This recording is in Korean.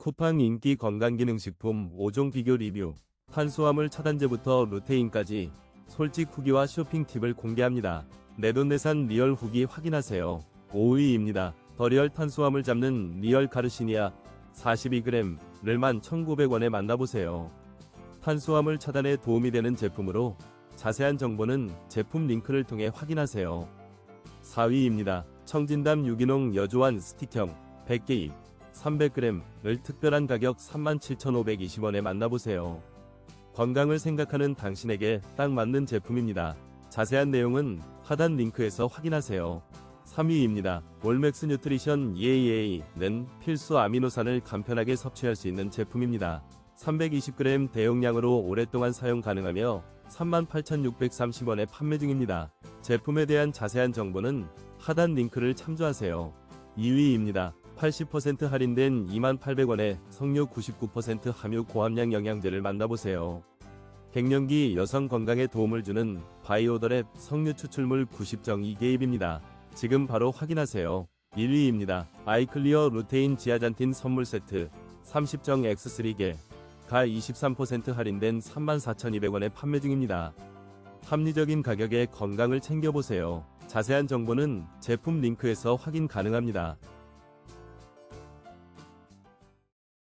쿠팡 인기 건강기능식품 5종 비교 리뷰 탄수화물 차단제부터 루테인까지 솔직 후기와 쇼핑 팁을 공개합니다. 내돈내산 리얼 후기 확인하세요. 5위입니다. 더리얼 탄수화물 잡는 리얼 가르시니아 42g를 11,900원에 만나보세요. 탄수화물 차단에 도움이 되는 제품으로 자세한 정보는 제품 링크를 통해 확인하세요. 4위입니다. 청진담 유기농 여조한 스틱형 100개입 300g을 특별한 가격 37,520원에 만나보세요. 건강을 생각하는 당신에게 딱 맞는 제품입니다. 자세한 내용은 하단 링크에서 확인하세요. 3위입니다. 월맥스 뉴트리션 EAA는 필수 아미노산을 간편하게 섭취할 수 있는 제품입니다. 320g 대용량으로 오랫동안 사용 가능하며 38,630원에 판매 중입니다. 제품에 대한 자세한 정보는 하단 링크를 참조하세요. 2위입니다. 80% 할인된 28,800원에 석류 99% 함유 고함량 영양제를 만나보세요. 갱년기 여성 건강에 도움을 주는 바이오더랩 석류 추출물 90.2개입입니다. 지금 바로 확인하세요. 1위입니다. 아이클리어 루테인 지아잔틴 선물 세트 30정 X3개 가 23% 할인된 34,200원에 판매 중입니다. 합리적인 가격에 건강을 챙겨보세요. 자세한 정보는 제품 링크에서 확인 가능합니다.